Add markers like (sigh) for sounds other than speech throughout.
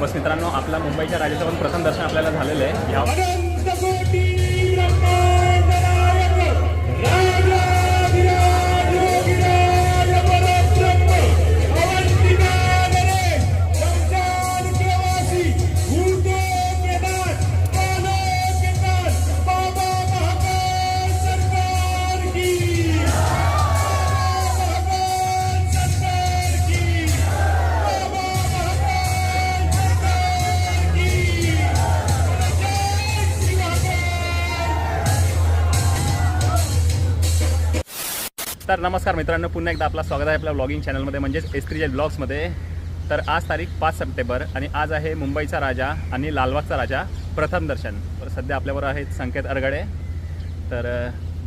बस मित्रांनो आपला मुंबईच्या राजाचं पण प्रथम दर्शन आपल्याला झालेलं आहे. ह्या तर नमस्कार मित्रांनो. पुन्हा एकदा आपला स्वागत आहे आपल्या ब्लॉगिंग चॅनलमध्ये म्हणजेच एस त्रिजल ब्लॉग्समध्ये तर आज तारीख पाच सप्टेंबर आणि आज आहे मुंबईचा राजा आणि लालबागचा राजा प्रथम दर्शन. तर सध्या आपल्याबरोबर आहेत संकेत अरगडे. तर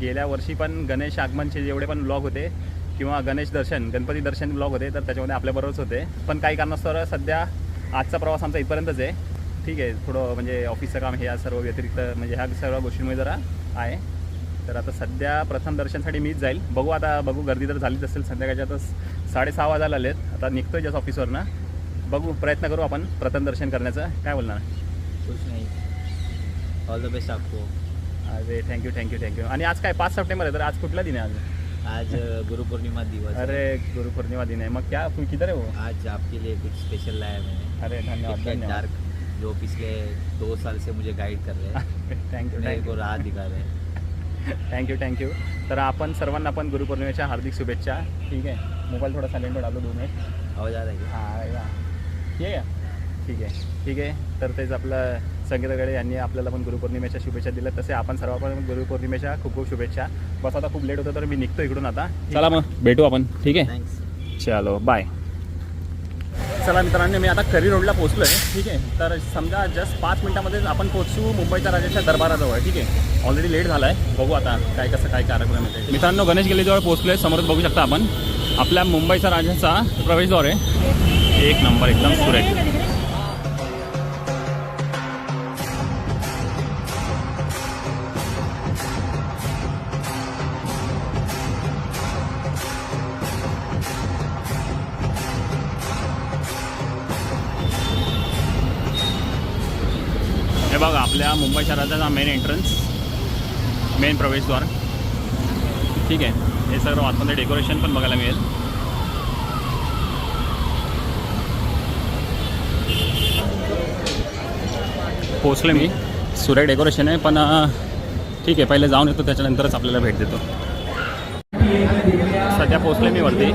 गेल्या वर्षी पण गणेश आगमनचे जेवढे पण ब्लॉग होते किंवा गणेश दर्शन गणपती दर्शन ब्लॉग होते तर त्याच्यामध्ये आपल्याबरोबरच होते. पण काही कारणास्तव सध्या आजचा प्रवास आमचा इथपर्यंतच आहे. ठीक आहे थोडं म्हणजे ऑफिसचं काम हे या सर्व व्यतिरिक्त म्हणजे ह्या सर्व गोष्टींमुळे जरा आहे. तर आता सध्या प्रथम दर्शनसाठी मीच जाईल. बघू आता बघू गर्दी तर झालीच असेल संध्याकाळच्या आता साडेसहा वाजायला आलेत. आता निघतोय जस्ट ऑफिसवरनं बघू प्रयत्न करू आपण प्रथम दर्शन करण्याचं. काय बोलणार? कुछ नहीं. ऑल द बेस्ट आपको. अरे थँक्यू थँक्यू थँक्यू आणि आज काय पाच सप्टेंबर आहे तर आज कुठला दिन आहे आज? आज गुरु पूर्णिमा दिवस है। अरे गुरुपौर्णिमा दिन आहे. मग क्या तू किधर आहे हो? आज आपके लिए कुछ स्पेशल लाया मैंने. अरे धन्यवाद डार्क जो पिछले दो साल से मुझे गाइड कर रहे हैं. (laughs) थँक्यू मेरे को राह दिखा रहे हैं. थँक्यू थँक्यू तर आपण सर्वांना पण गुरुपौर्णिमेच्या हार्दिक शुभेच्छा. ठीक आहे? मोबाईल थोडा सायलेंट डालो दोन मिनिट. आवाज आ रहा है? हां या. ये या ठीक आहे. ठीक आहे? तर तेच आपलं संगीताकडे यांनी आपल्याला पण गुरुपौर्णिमेच्या शुभेच्छा दिल्या. तसे आपण सर्व पण गुरुपौर्णिमेच्या खूप खूप शुभेच्छा. बस आता खूप लेट होतं तर मी निघतो इकडून आता. चला मग भेटू आपण. ठीक आहे? थैंक्स चलो बाय चला मित्रांनो मी आता करी रोडला पोहोचलो आहे ठीक आहे? तर समजा जस्ट पाच मिनटामध्ये आपण पोहोचू मुंबईच्या राजाच्या दरबाराजवळ. ठीक आहे? ऑलरेडी लेट झाला आहे बघू आता काय कसं काय कार्यक्रम आहे मित्रांनो गणेश गेलीजवळ पोहोचलो आहे समोरच बघू शकता आपण. आपल्या मुंबईच्या राजाचा प्रवेशद्वार आहे. एक नंबर एकदम सुरेख. बघा आपल्या मुंबई शहराचा मेन एंट्रन्स मेन प्रवेशद्वार. ठीक आहे. हे सगळं आतमध्ये डेकोरेशन पण बघायला मिळेल. पोचले मी. सूर्य डेकोरेशन आहे पण ठीक आहे पहिले जाऊन येतो त्याच्यानंतरच आपल्याला भेट देतो. सध्या पोचले मी वरती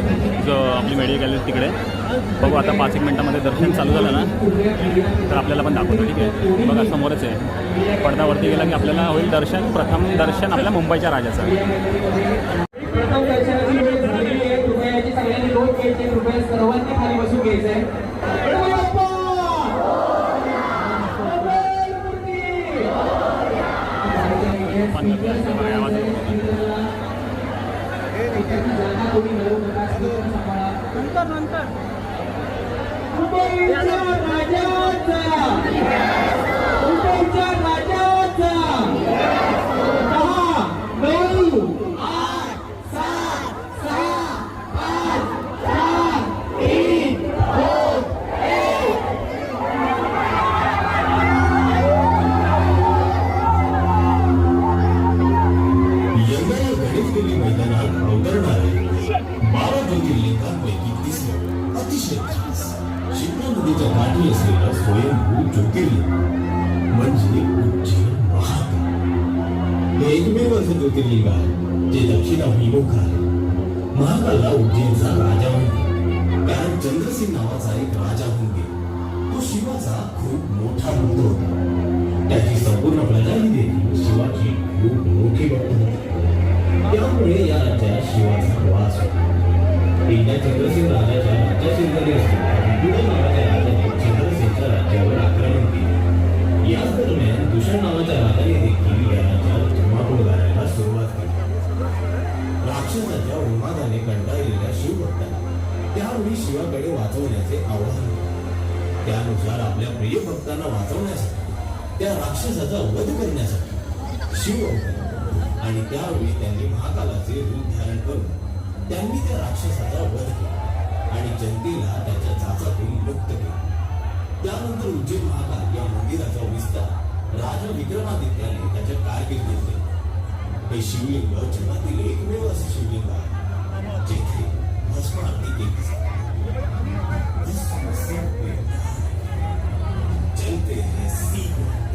जो आपली मेडिकल तिकडे. बघू आता पाच एक मिनटामध्ये दर्शन चालू झालं ना तर आपल्याला पण दाखवतो ठीक आहे? बघा समोरच आहे. पडद्यावरती गेला की आपल्याला होईल दर्शन प्रथम दर्शन आपल्या मुंबईच्या राजाचं. सर्वांनी खाली बसून घ्यायचंय राजाचा हे एकमेव असं ज्योतिर्लिंग आहे जे दक्षिणाभिमुख आहे महाकाला उज्जैनचा राजा म्हणते कारण चंद्रसिंग नावाचा एक राजा होऊन गेला. तो शिवाचा खूप मोठा भक्त होता. त्याची संपूर्ण प्रजाही देखील शिवाची खूप मोठी भक्त होती. त्यामुळे या राज्यात शिवाचा वास होता. एकदा चंद्रसिंग राजाच्या राज्याशेजारी असलेल्या शिवाकडे वाचवण्याचे आवाहन त्यानुसार आपल्या प्रिय भक्तांना वाचवण्यासाठी त्या राक्षसाचा वध करण्यासाठी शिव आणि त्यावेळी त्यांनी महाकालाचे रूप धारण करून त्यांनी त्या राक्षसाचा वध केला आणि जनतेला त्याच्या चाचातून मुक्त केले. त्यानंतर उज्जैन महाकाल या मंदिराचा विस्तार राजा विक्रमादित्याने त्याच्या कारकिर्दीत केला. हे शिवलिंग जगातील एकमेव असे शिवलिंग आहे जेथे भस्म आरती केली जाते. भस्म सिर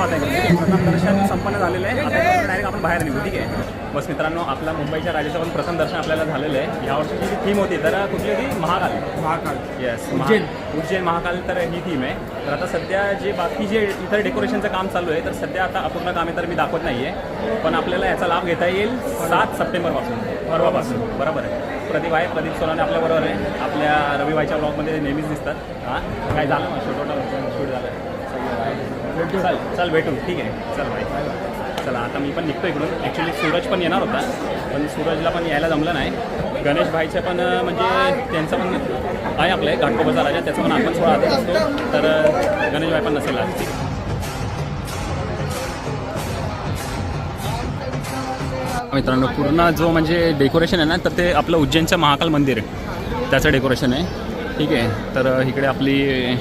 प्रथम दर्शन संपन्न झालेलं आहे. आता डायरेक्ट आपण बाहेर निघू ठीक आहे? बस मित्रांनो आपल्या मुंबईच्या राजाचं पण प्रथम दर्शन आपल्याला झालेलं आहे. या वर्षीची जी थीम होती तर कुठली होती? महाकाल. महाकाल. येस उज्जैन. उज्जैन महाकाल तर ही थीम आहे. तर आता सध्या जे बाकी जे इतर डेकोरेशनचं काम चालू आहे तर सध्या आता अपूर्ण काम आहे तर मी दाखवत नाही आहे पण आपल्याला याचा लाभ घेता येईल सात सप्टेंबरपासून. परवापासून. बरोबर आहे. प्रदीप आहे प्रदीप सोनाने आपल्याबरोबर आहे. आपल्या रविवारच्या ब्लॉगमध्ये नेहमीच दिसतात. हां काय झालं? मग शूट शूट झालं. चल चल भेटू ठीक आहे. चल बाय. चला आता मी पण निघतो इकडून. ॲक्च्युली सूरज पण येणार होता पण सूरजला पण यायला जमलं नाही. गणेश भाईचं पण म्हणजे त्यांचं पण आहे आपलं घाटकोबाचा राजा त्याचं पण आपण सोळा आधी असतो. तर गणेश भाई पण नसेल आज. मित्रांनो पूर्ण जो म्हणजे डेकोरेशन आहे ना तर ते आपलं उज्जैनचं महाकाल मंदिर आहे. त्याचं डेकोरेशन आहे. ठीक आहे. तर इकडे आपली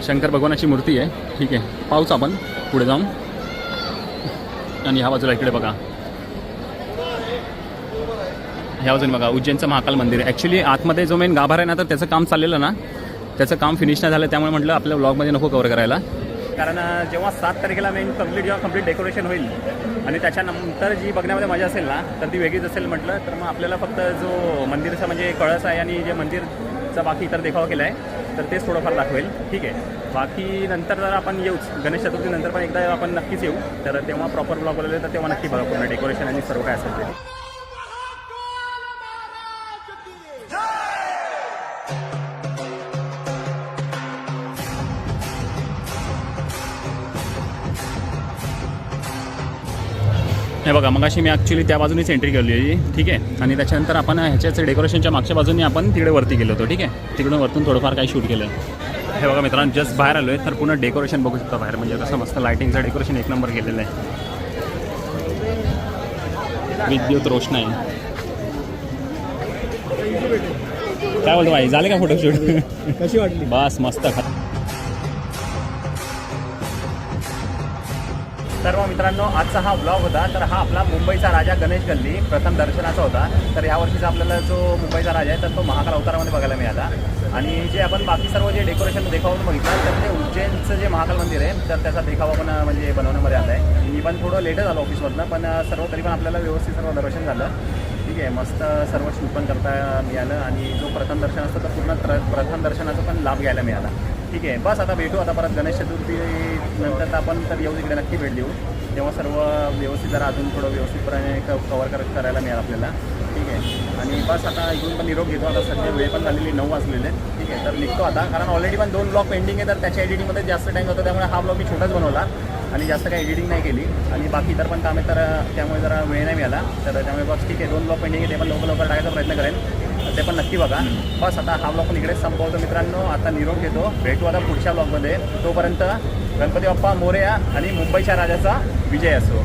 शंकर भगवानाची मूर्ती आहे. ठीक आहे. पाहूच आपण पुढे जाऊन. आणि ह्या बाजूला इकडे बघा. ह्या बाजून बघा उज्जैनचं महाकाल मंदिर. ॲक्च्युली आतमध्ये जो मेन गाभार आहे ना तर त्याचं काम चाललेलं ना. त्याचं काम फिनिश नाही झालं त्यामुळे म्हटलं आपल्या ब्लॉगमध्ये नको कवर करायला. कारण जेव्हा सात तारखेला मेन कंप्लीट जेव्हा कंप्लीट डेकोरेशन होईल आणि त्याच्यानंतर जी बघण्यामध्ये मजा असेल ना तर ती वेगळीच असेल म्हटलं तर मग आपल्याला फक्त जो मंदिरचा म्हणजे कळस आहे आणि जे मंदिर चा बाकी इतर देखावा केला आहे तर तेच थोडंफार दाखवेल. ठीक आहे. बाकी नंतर जर आपण येऊच गणेश चतुर्थीनंतर पण एकदा आपण नक्कीच येऊ. तर तेव्हा प्रॉपर ब्लॉग बोलवले तर तेव्हा नक्की बघा पूर्ण डेकोरेशन आणि सर्व काय असेल ते. हे बघा मग अशी मी ॲक्च्युली त्या बाजूनेच एंट्री केली आहे ठीक आहे? आणि त्याच्यानंतर आपण ह्याच्याच डेकोरेशनच्या मागच्या बाजूने आपण तिकडे वरती गेलो होतो ठीक आहे? तिकडून वरतून थोडंफार काही शूट केलं. हे बघा मित्रांनो जस्ट बाहेर आलो आहे तर पूर्ण डेकोरेशन बघू शकता बाहेर. म्हणजे कसं मस्त लायटिंगचं डेकोरेशन एक नंबर केलेलं आहे. विद्युत रोषणाई. काय बोलतो भाई झाले का फोटोशूट कशी वाटली? बस मस्त खा सर्व मित्रांनो आजचा हा ब्लॉग होता. तर हा आपला मुंबईचा राजा गणेश गल्ली प्रथम दर्शनाचा होता. तर यावर्षीचा आपल्याला जो मुंबईचा राजा आहे तर तो महाकाल अवतारामध्ये बघायला मिळाला. आणि जे आपण बाकी सर्व जे डेकोरेशन देखावून बघितलं तर ते उज्जैनचं जे महाकाल मंदिर आहे तर त्याचा देखावा पण म्हणजे बनवण्यामध्ये आला आहे मी पण थोडं लेटच आलो ऑफिसमधनं पण सर्व तरी पण आपल्याला व्यवस्थित सर्व दर्शन झालं. ठीक आहे मस्त सर्व शूट पण करता मिळालं. आणि जो प्रथम दर्शन असतं तर पूर्ण प्र प्रथम दर्शनाचा पण लाभ घ्यायला मिळाला. ठीक आहे. बस आता भेटू. आता परत गणेश चतुर्थी नंतर तर आपण तर येऊ तिकडे नक्की भेट देऊ. तेव्हा सर्व व्यवस्थित जरा अजून थोडं व्यवस्थितपणे क कवर कर करायला मिळेल आपल्याला. ठीक आहे. आणि बस आता इकडून पण निरोप घेतो. आता सध्या वेळ पण झालेली नऊ वाजलेले. ठीक आहे. तर निघतो आता. कारण ऑलरेडी पण दोन ब्लॉग पेंडिंग आहे तर त्याच्या एडिटिंगमध्ये जास्त टाईम होतो त्यामुळे हा ब्लॉग मी छोटाच बनवला. आणि जास्त काही एडिटिंग नाही केली. आणि बाकी इतर पण कामे तर त्यामुळे जरा वेळ नाही मिळाला. तर त्यामुळे बस ठीक आहे. दोन ब्लॉग पेंडिंग आहे ते पण लवकर लवकर टाकायचा प्रयत्न करेन. ते पण नक्की बघा. बस आता हा ब्लॉग पण इकडेच संपवतो मित्रांनो. आता निरोप घेतो. भेटू आता पुढच्या ब्लॉगमध्ये तोपर्यंत गणपती बाप्पा मोरया आणि मुंबईच्या राजाचा विजय असो.